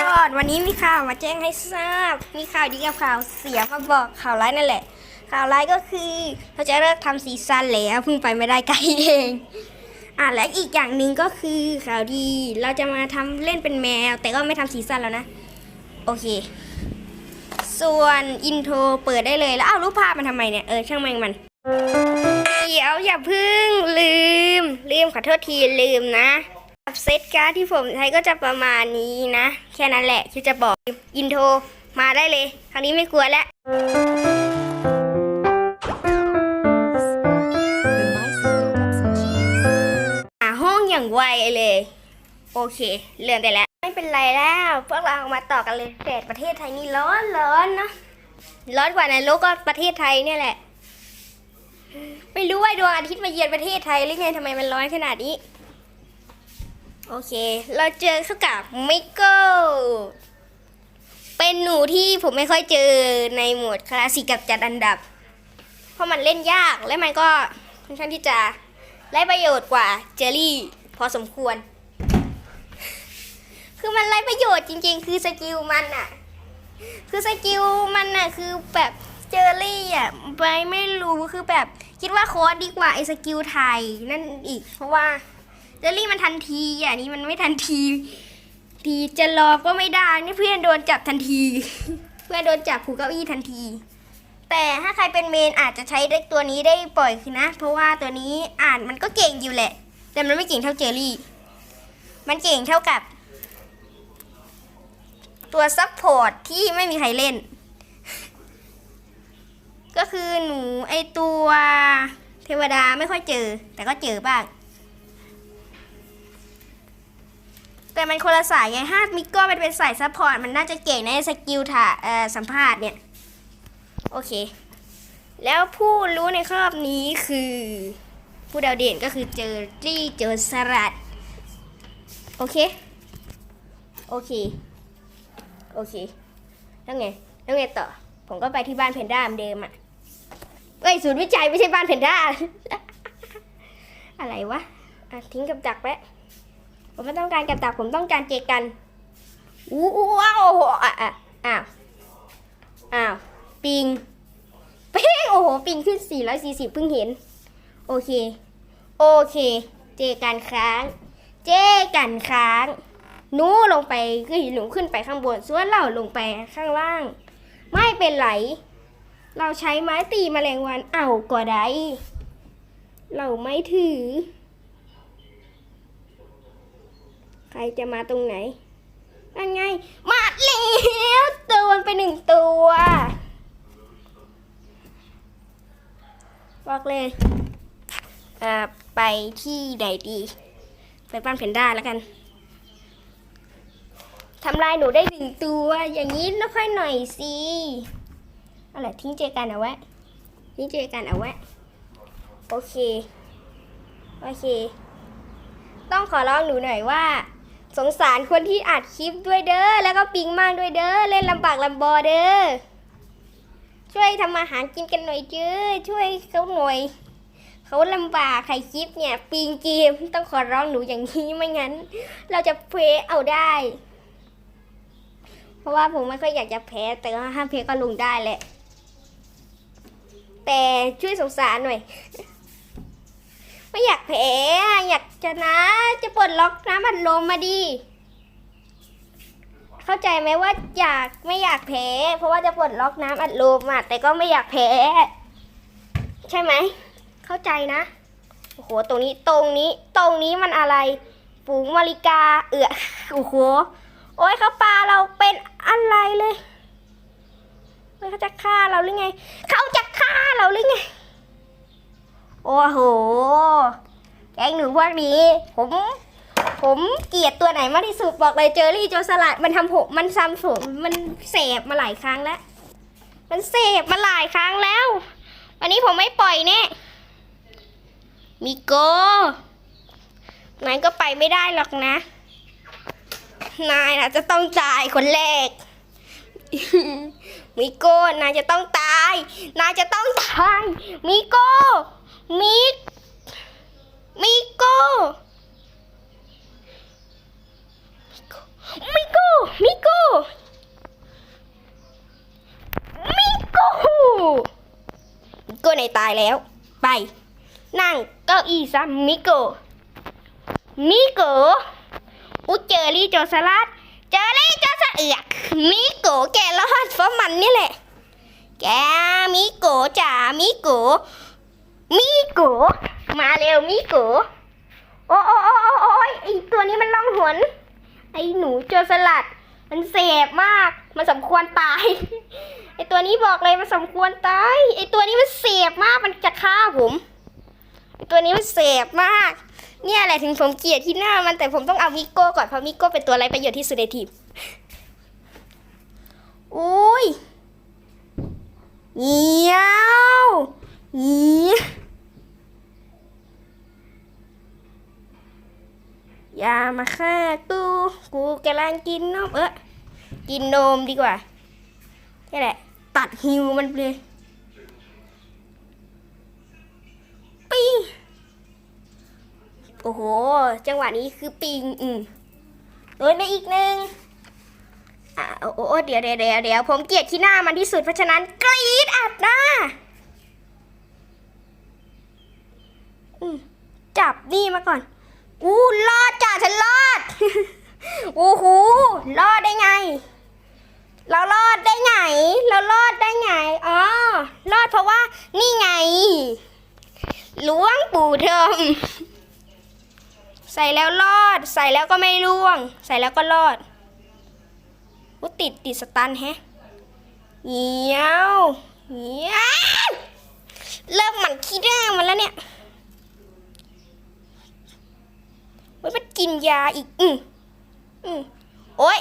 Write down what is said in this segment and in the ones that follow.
ก่อนวันนี้มีข่าวมาแจ้งให้ทราบ มีข่าวดีกับข่าวเสียมาบอกข่าวร้ายนั่นแหละ ข่าวร้ายก็คือเราจะเลิกทำซีซั่นแล้วเพิ่งไปไม่ได้ไกลเอง อะและอีกอย่างหนึ่งก็คือข่าวดีเราจะมาทำเล่นเป็นแมว แต่ก็ไม่ทำซีซั่นแล้วนะ โอเค ส่วนอินโทรเปิดได้เลยแล้วเอาวรูปภาพมันทำไมเนี่ยเออช่างแม่งมันเดี๋ยวอย่าเพึ่งลืม ลืมขอโทษทีลืมนะ เซตการ์ดที่ผมใช้ก็จะประมาณนี้นะ แค่นั้นแหละที่จะบอกอินโทรมาได้เลย คราวนี้ไม่กลัวแล้วหาห้องอย่างไวเลย โอเค เลื่อนได้แล้ว ไม่เป็นไรแล้ว พวกเรามาต่อกันเลยแดดประเทศไทยนี่ร้อนร้อนนะร้อนกว่าในโลกก็ประเทศไทยเนี่ยแหละ ไม่รู้ว่าดวงอาทิตย์มาเยือนประเทศไทยหรือไงทำไมมันร้อนขนาดนี้ โอเค เราเจอเข้ากับมิโก้เป็นหนูที่ผมไม่ค่อยเจอในหมวดคลาสสิกกับจัดอันดับ เพราะมันเล่นยากและมันก็ค่อนข้างที่จะได้ประโยชน์กว่าเจอรี่พอสมควร คือมันไร้ประโยชน์จริง ๆ คือสกิลมันอะคือสกิลมันอะคือแบบเจอรี่อะไปไม่รู้คือแบบคิดว่าโค้ดดีกว่าไอ้สกิลไทยนั่นอีก เพราะว่า เจอรี่มันทันทีอะนี่มันไม่ทันที ทีจะรอก็ไม่ได้นี่เพื่อนโดนจับทันที เพื่อนโดนจับผูกเก้าอี้ทันที แต่ถ้าใครเป็นเมนอาจจะใช้ได้ตัวนี้ได้ปล่อยคือนะ เพราะว่าตัวนี้อ่านมันก็เก่งอยู่แหละ แต่มันไม่เก่งเท่าเจอรี่ มันเก่งเท่ากับ ตัวซับพอร์ตที่ไม่มีใครเล่นก็คือหนูไอตัวเทวดาไม่ค่อยเจอ แต่ก็เจอบ้าง แต่มันคนละสายไงถ้ามิกโก้มันเป็นสายซัพพอร์ต มันน่าจะเก่งในสกิลถ่าสัมภาษณ์เนี่ย โอเค แล้วผู้รู้ในครอบนี้คือ ผู้ดาวเด่นก็คือเจอจี้เจอสลัด โอเค โอเค โอเค แล้วไง แล้วไงต่อ ผมก็ไปที่บ้านเพนด้าเดิมอะเอ้ยศูนย์วิจัยไม่ใช่บ้านเพนด้า อะไรวะะทิ้งกับดักไว้ ผมไม่ต้องการกับดักผมต้องการเจกันอู้ว้าวอะอะอ้าวอ้าวปิงปิงโอ้โหปิงขึ้น 440 เพิ่งเห็น โอเค โอเค เจกันค้าง เจกันค้างหนูลงไปคือหนูขึ้นไปข้างบน ส่วนเราลงไปข้างล่าง ไม่เป็นไร เราใช้ไม้ตีแมลงวันเอาก็ได้ เราไม่ถือ ใครจะมาตรงไหนนั่นไง มาแล้วตัวมันไปหนึ่งตัว บอกเลยเอ่อไปที่ไหนดี ไปบ้านเพนด้าแล้วกันทำลายหนูได้หนึ่งตัว อย่างนี้แล้วค่อยหน่อยสิอะไรทิ้งเจกันเอาไว้ทิ้งเจกันเอาไว้โอเค โอเค ต้องขอร้องหนูหน่อยว่า สงสารคนที่อัดคลิปด้วยเด้อ แล้วก็ปิงมากด้วยเด้อ เล่นลำบากลำบอเด้อ ช่วยทำอาหารกินกันหน่อยเจ้อช่วยเขาหน่อย เขาลำบากใครคลิปเนี่ย ปิงเกมต้องขอร้องหนูอย่างนี้ไม่งั้น เราจะเพลเอาได้ เพราะว่าผมไม่ค่อยอยากจะแพ้ แต่ว่าห้ามแพ้ก็ลงได้แหละ แต่ช่วยสงสารหน่อย ไม่อยากแพ้อยากชนะจะปลดล็อกน้ำอัดลมมาดิเข้าใจไหมว่าอยากไม่อยากแพ้ เพราะว่าจะปลดล็อกน้ำอัดลมอะแต่ก็ไม่อยากแพ้ ใช่ไหม เข้าใจนะโอ้โหตรงนี้ตรงนี้ตรงนี้มันอะไรฝูงมาริกา เอือโอ้โหโอ้ยเขาปลาเราเป็นอะไรเลยเขาจะฆ่าเราหรือไง เขาจะฆ่าเราหรือไง โอ้โห แก๊งหนูพวกนี้ ผม ผมเกลียดตัวไหนมากที่สุดบอกเลยเจอรี่โจรสลัดมันทำผมมันซ้ำผมมันเสพมาหลายครั้งแล้ว มันเสพมาหลายครั้งแล้ว วันนี้ผมไม่ปล่อยแน่มิโก้นายก็ไปไม่ได้หรอกนะ นายนะจะต้องตายคนแรก มิโก้นายจะต้องตาย นายจะต้องตาย มิโก้มิก มิโกมิโกมิโกมิโกมิโกในตายแล้ว ไป นั่งเก้าอี้ซะมิโกมิโกอุเจอรี่โจสลัดเจอรี่โจสะเอือกมิโกแกรอดเพราะมันนี่แหละ แกมิโกจ๋ามิโกมิโก มาเร็วมิโกโอ้โอ้โอ้โอ้โอ้ยไอตัวนี้มันล่องหนไอหนูโจรสลัด มันเสบมาก มันสมควรตาย ไอตัวนี้บอกเลยมันสมควรตาย ไอตัวนี้มันเสบมาก มันจะฆ่าผม ไอตัวนี้มันเสบมาก เนี่ยแหละถึงผมเกลียดที่หน้ามันแต่ผมต้องเอามิโก้ก่อนเพราะมิโก้เป็นตัวไรประโยชน์ที่สุดในทีมอุ้ยเงี้ยวเงี้ย อย่ามาฆ่ากูกูกำลังกินนมเออกินนมดีกว่านี่แหละ ตัดฮิวมันเลยปิงโอ้โห จังหวะนี้คือปิงอืมโดนไปอีกหนึ่งอะโอ้โอ้เดี๋ยวเดี๋ยวเดี๋ยวเดี๋ยวผมเกลียดขี้หน้ามันที่สุดเพราะฉะนั้นกรี๊ดอัดหน้าอืมจับนี่มาก่อน อู้รอดจ้ะฉันรอดโอ้โหรอดได้ไง เรารอดได้ไง เรารอดได้ไงอ๋อรอดเพราะว่า นี่ไงหลวงปู่เทิมใส่แล้วรอด ใส่แล้วก็ไม่ร่วง ใส่แล้วก็รอดอุติดติดสตันแฮะเหี้ยวเหี้ยวเริ่มหมันขี้หน้ามันแล้วเนี่ย มันกินยาอีก อืมอืมโอ้ย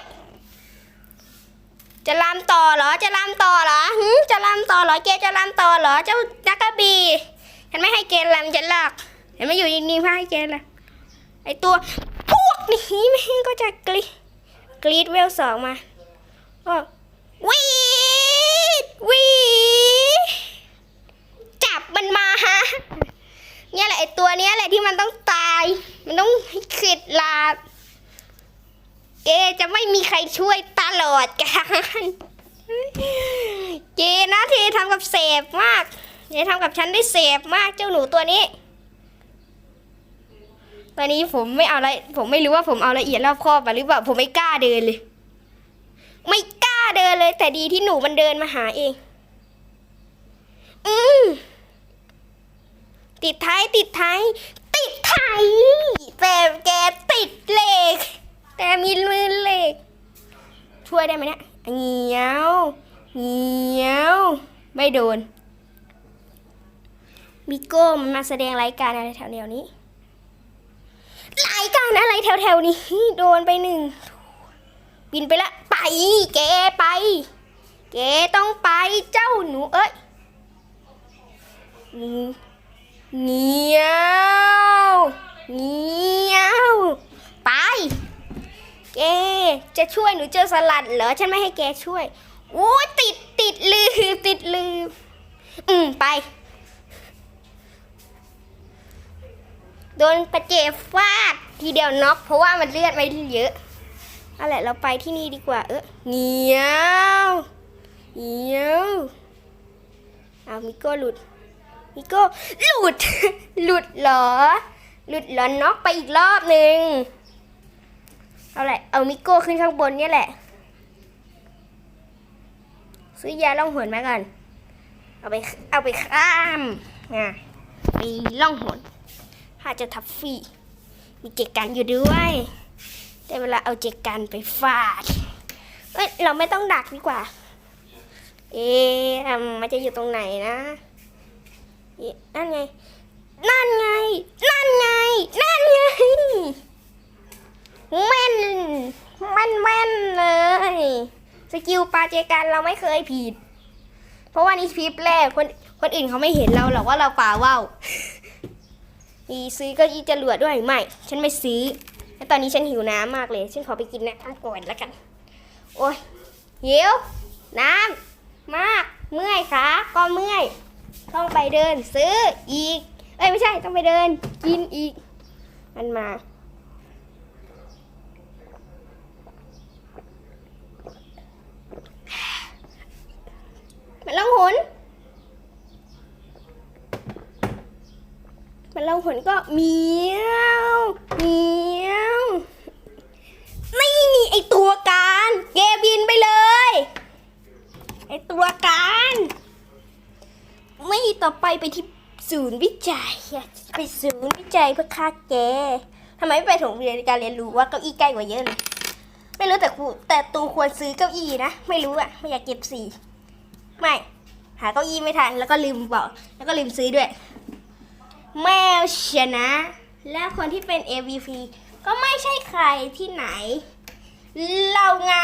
จะลามต่อเหรอ จะลามต่อเหรอหืมจะลามต่อเหรอเกจะลามต่อเหรอ เจ้าจักรบีฉันไม่ให้เกลามฉันหลอกฉันไม่อยู่นิ่งๆเพื่อให้เกลามไอตัวพวกนี้แม่งก็จะกรีดกรีดเวลสองมาก็วีดวีจับมันมาฮะเนี่ยแหละไอตัวเนี้ยแหละที่มันต้อง มันต้องขิดลาบเกจะไม่มีใครช่วยตลอดกันเกนะที่ทำกับเสพมากเกทำกับฉันได้เสพมากเจ้าหนูตัวนี้ตอนนี้ผมไม่เอาละไร ผมไม่รู้ว่าผมเอาละเอียดรอบคอบหรือเปล่าผมไม่กล้าเดินเลย ไม่กล้าเดินเลย แต่ดีที่หนูมันเดินมาหาเอง อืมติดท้ายติดท้าย ติดไทย แต่แกติดเหล็ก แต่มีมือเหล็ก ช่วยได้ไหมเนี่ยเงี้ยวเงี้ยวไม่โดนมิโก้มันมาแสดงรายการอะไรแถวแนวนี้รายการอะไรแถวๆนี้โดนไปหนึ่งบินไปละไปแกไปแกต้องไปเจ้าหนูเอ้ยเงี้ยวเงียวไป แก จะช่วยหนูเจอสลัดเหรอ ฉันไม่ให้แกช่วยโอ้ติดติดลืมติดลืม อืม ไป โดนประเจฟาด ทีเดียวน็อกเพราะว่ามันเลือดไม่เยอะเอาแหละเราไปที่นี่ดีกว่า เออเงียวเงียวเอามิโก้หลุด มิโก้หลุด หลุดเหรอ หลุดเหรอน็อกไปอีกรอบหนึ่ง เอาแหละ เอามิโก้ขึ้นข้างบนเนี่ยแหละ ซื้อยาล่องหนมาก่อน เอาไปเอาไปข้ามอะไปล่องหนถ้าจะทับฟีมีเจกันอยู่ด้วยได้เวลาเอาเจกันไปฟาดเอ้ยเราไม่ต้องดักดีกว่า เอ๊ะอืมมันจะอยู่ตรงไหนนะเอ๊ะนั่นไง นั่นไง นั่นไง นั่นไง แม่น แม่นแม่นเลย ส กิลปาเจกันเราไม่เคยผิด เพราะว่านี่คลิปแรกคนคนอื่นเขาไม่เห็นเราหรอกว่าเราป่าว่าวมีซื้อก็อีจรวดด้วยไม่ฉันไม่ซื้อแล้วตอนนี้ฉันหิวน้ำมากเลย ฉันขอไปกินน้ำก่อนแล้วกัน โอ้ยหิวน้ำมากเมื่อยขาก็เมื่อย ต้องไปเดินซื้ออีก เอ้ยไม่ใช่ต้องไปเดิน กินอีก มันมา มันลองหนแล้วผลก็เมียวเมียวนี่ไอตัวการเกบินไปเลยไอตัวการ ไม่ต่อไปไปที่ศูนย์วิจัยอยากไปศูนย์วิจัยเพื่อฆ่าแกทำไมไม่ไปถงเรียนการเรียนรู้ว่าเก้าอี้ใกล้กว่าเยอะเลย ไม่รู้แต่ครูแต่ตูควรซื้อเก้าอี้นะ ไม่รู้อะไม่อยากเก็บสี ไม่ หาเก้าอี้ไม่ทัน แล้วก็ลืมบอกแล้วก็ลืมซื้อด้วย แมวชนะ แล้วคนที่เป็น MVP ก็ไม่ใช่ใครที่ไหน เราไง